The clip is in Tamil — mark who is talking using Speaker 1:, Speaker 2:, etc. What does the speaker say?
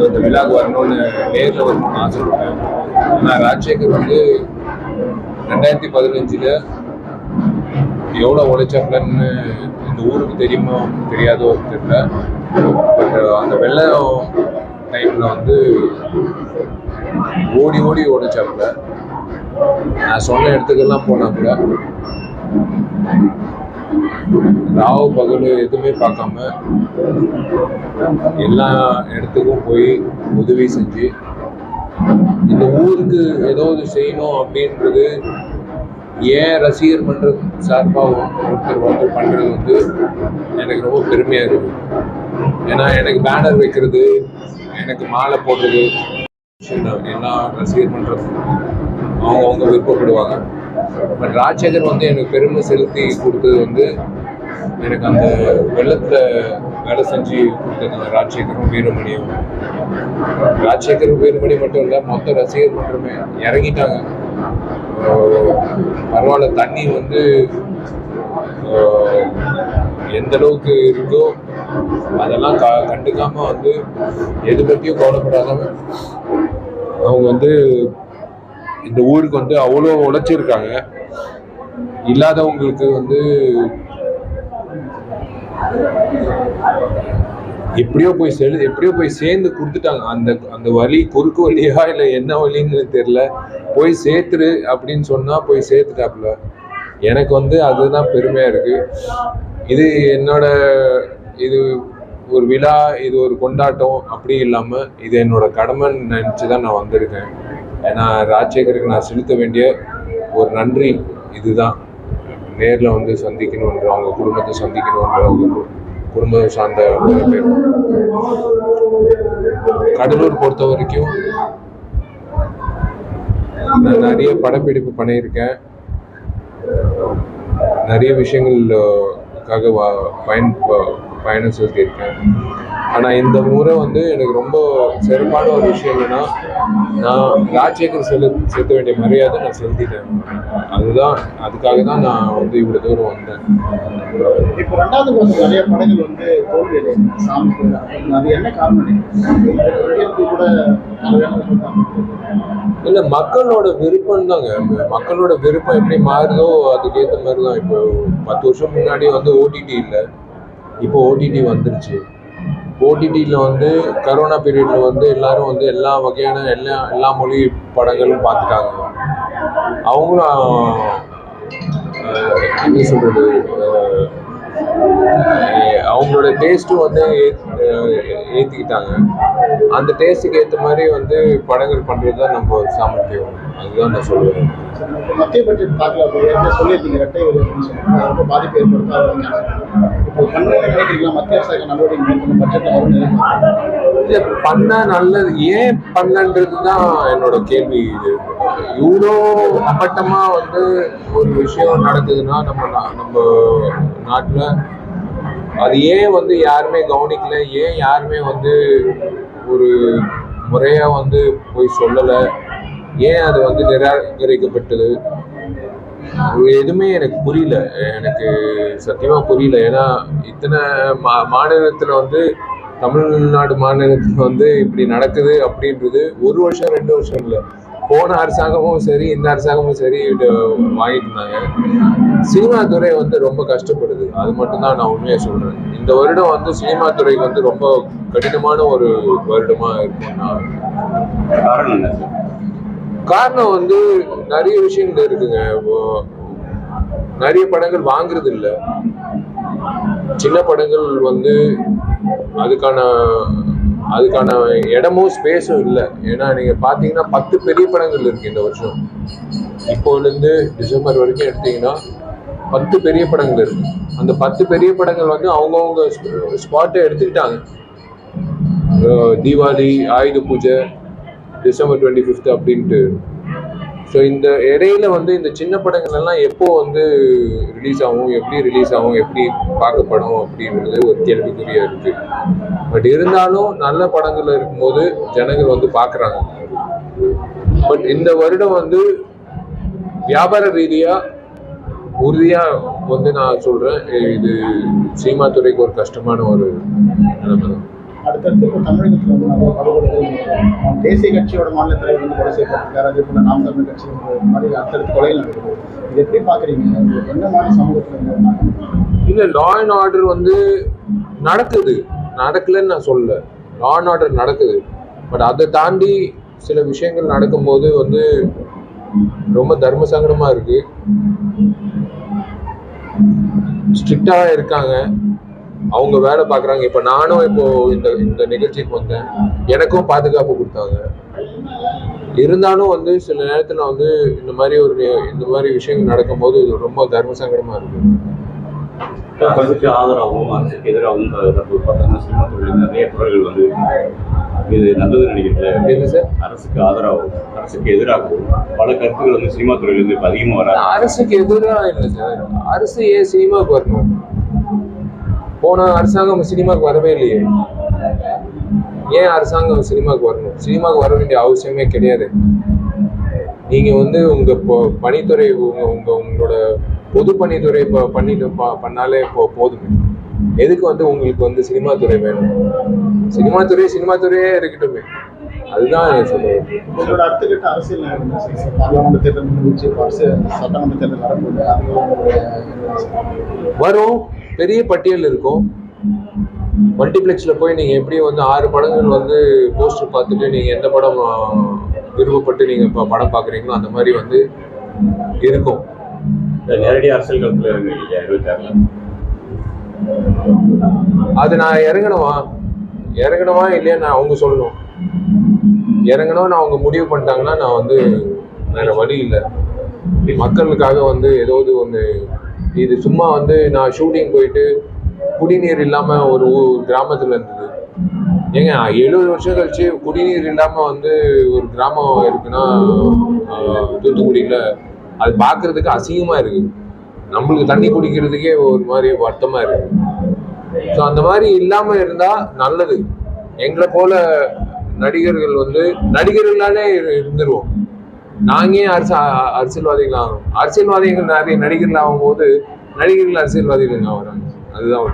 Speaker 1: ஸோ இந்த விழாக்கு வரணும்னு நேரில் வரணும்னு ஆசைப்பட்டேன் ஆனால் ராஜசேகர் வந்து ரெண்டாயிரத்தி பதினஞ்சில் எவ்வளோ உழைச்சாங்கன்னு இந்த ஊருக்கு தெரியுமோ தெரியாதோ தெரியல. பட் uh, அந்த வெள்ளம் டைமில் வந்து ஓடி ஓடி உழைச்சாப்புல நான் சொன்ன இடத்துக்கெல்லாம் போனாப்புல ராவு பகல் எதுவுமே பார்க்காம எல்லா இடத்துக்கும் போய் உதவி செஞ்சு இந்த ஊருக்கு ஏதாவது செய்யணும் அப்படின்றது ஏன் ரசிகர் மன்றம் சார்பாக ஒருத்தர் ஒருத்தர் பண்ணுறது வந்து எனக்கு ரொம்ப பெருமையாக இருக்குது. ஏன்னா எனக்கு பேனர் வைக்கிறது எனக்கு மாலை போடுறது எல்லா ரசிகர் மன்றம் அவங்கவுங்க விருப்பப்படுவாங்க. பட் ராஜசேகர் வந்து எனக்கு பெருமை செலுத்தி கொடுத்தது வந்து எனக்கு அந்த வெள்ளத்தில் வேலை செஞ்சு கொடுத்தது ராஜசேகரும் வீரமணியும். ராஜசேகரும் வீரமணி மட்டும் இல்லை மொத்த ரசிகர் மன்றமே இறங்கிட்டாங்க. பரவாயில்ல தண்ணி வந்து எந்த அளவுக்கு இருக்கோ அதெல்லாம் க கண்டுக்காம வந்து எது பற்றியும் கவலைப்படாதவங்க. அவங்க வந்து இந்த ஊருக்கு வந்து அவ்வளோ உழைச்சிருக்காங்க. இல்லாதவங்களுக்கு வந்து எப்படியோ போய் செலு எப்படியோ போய் சேர்ந்து கொடுத்துட்டாங்க. அந்த அந்த வழி குறுக்கு வழியா இல்லை என்ன வழின்னு தெரியல. போய் சேர்த்துரு அப்படின்னு சொன்னால் போய் சேர்த்துட்டாப்புல. எனக்கு வந்து அதுதான் பெருமையாக இருக்குது இது என்னோட இது ஒரு விழா இது ஒரு கொண்டாட்டம் அப்படி இல்லாமல் இது என்னோட கடமைன்னு நினச்சி தான் நான் வந்திருக்கேன். ஏன்னா ராஜசேகருக்கு நான் செலுத்த வேண்டிய ஒரு நன்றி இதுதான். நேரில் வந்து சந்திக்கணுன்ற அவங்க குடும்பத்தை சந்திக்கணுன்ற அவங்க குடும்பம் சார்ந்த ஒரு பேர் கடலூர் பொறுத்த வரைக்கும் நான் நிறைய படப்பிடிப்பு பண்ணியிருக்கேன். நிறைய விஷயங்களுக்காக பயன் பயணம் செலுத்தியிருக்கேன் ஆனால் இந்த முறை வந்து எனக்கு ரொம்ப சிறப்பான ஒரு விஷயம் என்னன்னா நான் ராஜசேகர் செலு செலுத்த வேண்டிய மரியாதை நான் செலுத்திட்டேன். அதுதான் அதுக்காக தான் நான் வந்து இவ்வளோ தூரம் வந்தேன்.
Speaker 2: இப்போ ரெண்டாவது வருஷம் நிறைய படங்கள் வந்து தோல்வி சாமி. அது என்ன காரணம்? கூட
Speaker 1: இல்லை மக்களோட விருப்பம் தாங்க. மக்களோட விருப்பம் எப்படி மாறுதோ அதுக்கேற்ற மாதிரி தான். இப்போ பத்து வருஷம் முன்னாடி வந்து ஓடிடி இல்லை. இப்போ ஓடிடி வந்துருச்சு. ஓடிடியில் வந்து கரோனா பீரியடில் வந்து எல்லாரும் வந்து எல்லா வகையான எல்லா எல்லா மொழி படங்களும் பார்த்துட்டாங்க. அவங்களும் என்ன சொல்கிறது அவங்களோட டேஸ்ட்டும் வந்து ஏத்- ஏற்றிக்கிட்டாங்க அந்த டேஸ்ட்டுக்கு ஏற்ற மாதிரி வந்து படங்கள் பண்ணுறது தான் நம்ம சாமர்த்தியம். அதுதான் நான் சொல்லுவேன்.
Speaker 2: மத்திய பட்ஜெட் ஏற்கனவே சொல்லியிருந்தீங்க ரெட்டை ரொம்ப பாதிப்பு நினைக்கிறீங்களா? மத்திய அரசாங்க நடவடிக்கை
Speaker 1: இல்ல பண்ணா நல்லது. ஏன் பண்ணன்றது தான் என்னோட கேள்வி. இது இவ்வளோ அப்பட்டமா வந்து ஒரு விஷயம் நடக்குதுன்னா நம்ம நம்ம நாட்டில் அது ஏன் வந்து யாருமே கவனிக்கல? ஏன் யாருமே வந்து முறையாக வந்து போய் சொல்லலை. ஏன் அது வந்து நிராகரிக்கப்பட்டது எதுவுமே எனக்கு புரியல. எனக்கு சத்தியமாக புரியல. ஏன்னா இத்தனை மா மாநிலத்தில் வந்து தமிழ்நாடு மாநிலத்தில் வந்து இப்படி நடக்குது அப்படின்றது ஒரு வருஷம் ரெண்டு வருஷம் இல்லை. போன அரசாங்கமும் சரி இந்த அரசாங்கமும் சரி வாங்கிட்டு இருந்தாங்க சினிமா துறை வந்து ரொம்ப கஷ்டப்படுது. அது மட்டும்தான் நான் உண்மையை சொல்றேன். இந்த வருடம் வந்து சினிமா துறைக்கு வந்து ரொம்ப கடினமான ஒரு வருடமா இருக்கும் நான்
Speaker 3: காரணம்
Speaker 1: வந்து நிறைய விஷயங்கள் இருக்குங்க. நிறைய படங்கள் வாங்குறது இல்ல சின்ன படங்கள் வந்து அதுக்கான அதுக்கான இடமும் ஸ்பேஸும் இல்லை. ஏன்னா நீங்கள் பார்த்தீங்கன்னா பத்து பெரிய படங்கள் இருக்கு இந்த வருஷம். இப்போலேருந்து டிசம்பர் வரைக்கும் எடுத்தீங்கன்னா பத்து பெரிய படங்கள் இருக்கு. அந்த பத்து பெரிய படங்கள் வந்து அவங்கவுங்க ஸ்பாட்டை எடுத்துக்கிட்டாங்க. Deepavali Ayudha Puja December twenty fifth அப்படின்ட்டு. ஸோ இந்த இடையில வந்து இந்த சின்ன படங்கள் எல்லாம் எப்போ வந்து ரிலீஸ் ஆகும் எப்படி ரிலீஸ் ஆகும் எப்படி பார்க்கப்படும் அப்படின்றது ஒரு கேள்விக்குறியா இருக்கு. பட் இருந்தாலும் நல்ல படங்கள் இருக்கும்போது ஜனங்கள் வந்து பார்க்குறாங்க. பட் இந்த வருடம் வந்து வியாபார ரீதியா உறுதியா வந்து நான் சொல்றேன் இது சினிமா துறைக்கு ஒரு கஷ்டமான ஒரு நிலைமை தான்.
Speaker 2: அடுத்தடுத்து இப்போ தமிழகத்தில் வந்து நிறைய படுகொலைகள் நடக்குது. தேசிய கட்சியோட மாநில தலைவர் வந்து கொலை செய்யப்பட்டிருக்காரு. அதே போல நாம் தமிழ் கட்சி மாதிரி அடுத்தடுத்து கொலைகள் நடக்குது. இது எப்படி பார்க்குறீங்க? என்ன மாதிரி சமூகத்தில் இருந்தாங்க
Speaker 1: இல்ல லா அண்ட் ஆர்டர் வந்து நடக்குது. நடக்கலன்னு நான் சொல்லல. லா அண்ட் ஆர்டர் நடக்குது. பட் அதை தாண்டி சில விஷயங்கள் நடக்கும்போது வந்து ரொம்ப தர்ம சங்கடமாக இருக்கு. ஸ்ட்ரிக்டாக இருக்காங்க. அவங்க வேலை பார்க்குறாங்க. இப்போ நானும் இப்போ இந்த இந்த நிகழ்ச்சிக்கு வந்தேன். எனக்கும் பாதுகாப்பு கொடுத்தாங்க. இருந்தாலும் வந்து சில நேரத்தில் வந்து இந்த மாதிரி ஒரு இந்த மாதிரி விஷயங்கள் நடக்கும்போது இது ரொம்ப தர்ம சங்கடமாக இருக்குது
Speaker 3: அரசுக்கு ஆதரவாகவும் அரசுக்கு எதிராகவும் தற்போது பார்த்தீங்கன்னா சினிமா துறையில் நிறைய குரல்கள் வந்து இது நல்லது நினைக்கிறேன்
Speaker 1: சார்?
Speaker 3: அரசுக்கு ஆதரவாகவும் அரசுக்கு எதிராகவும் பல கருத்துக்கள் வந்து சினிமா துறையிலிருந்து இப்போ அதிகமாக வராது.
Speaker 1: அரசுக்கு எதிராக இல்லை சார்? அரசு ஏன் சினிமாவுக்கு வரணும்? போன அரசாங்கம் சினிமாவுக்கு வரவே இல்லையே. ஏன் அரசாங்கம் சினிமாவுக்கு வரணும்? சினிமாவுக்கு வர வேண்டிய அவசியமே கிடையாது. நீங்க வந்து உங்க பொ- பணித்துறை உங்க உங்க உங்களோட பொது பணித்துறை இப்போ பண்ணிட்டு பண்ணாலே போ போதுமே எதுக்கு வந்து உங்களுக்கு வந்து சினிமா துறை வேணும்? சினிமா துறை சினிமா துறையே இருக்கட்டுமே. அதுதான்
Speaker 2: உங்களோட அடுத்த அரசியல் தேர்தல் முடிஞ்சு இப்போ சட்டமன்ற தேர்தல்?
Speaker 1: வரும். பெரிய பட்டியல் இருக்கும். மல்டிப்ளெக்ஸில் போய் நீங்கள் எப்படி வந்து ஆறு படங்கள் வந்து போஸ்டர் பார்த்துட்டு நீங்கள் எந்த படம் விருப்பப்பட்டு நீங்கள் இப்போ படம் பார்க்குறீங்களோ அந்த மாதிரி வந்து இருக்கும்.
Speaker 3: நேரடி அரசியல் களத்தில் இறங்குறீங்க இருபத்தாறுல
Speaker 1: அது நான் இறங்கணுமா? இறங்கணுமா இல்லையா நான் அவங்க சொல்லணும். இறங்கணும் நான் அவங்க முடிவு பண்ணிட்டாங்கன்னா நான் வந்து வேற வழி இல்லை. மக்களுக்காக வந்து ஏதாவது ஒன்று இது சும்மா வந்து நான் ஷூட்டிங் போயிட்டு குடிநீர் இல்லாமல் ஒரு கிராமத்தில் இருந்தது. ஏங்க எழுபது வருஷம் கழிச்சு குடிநீர் இல்லாமல் வந்து ஒரு கிராமம் இருக்குன்னா தூத்துக்குடியில் அது பார்க்கறதுக்கு அசிங்கமாக இருக்கு நம்மளுக்கு தண்ணி குடிக்கிறதுக்கே ஒரு மாதிரி வருத்தமாக இருக்கு ஸோ அந்த மாதிரி இல்லாம இருந்தா நல்லது. எங்களை போல நடிகர்கள் வந்து நடிகர்களாலே இருந்துருவோம். நாங்கே ஏன் அரசு அரசியல்வாதிகள் ஆகணும்? அரசியல்வாதிகள் நிறைய நடிகர்கள் ஆகும்போது நடிகர்கள் அரசியல்வாதிகள் ஆகிறாங்க அதுதான்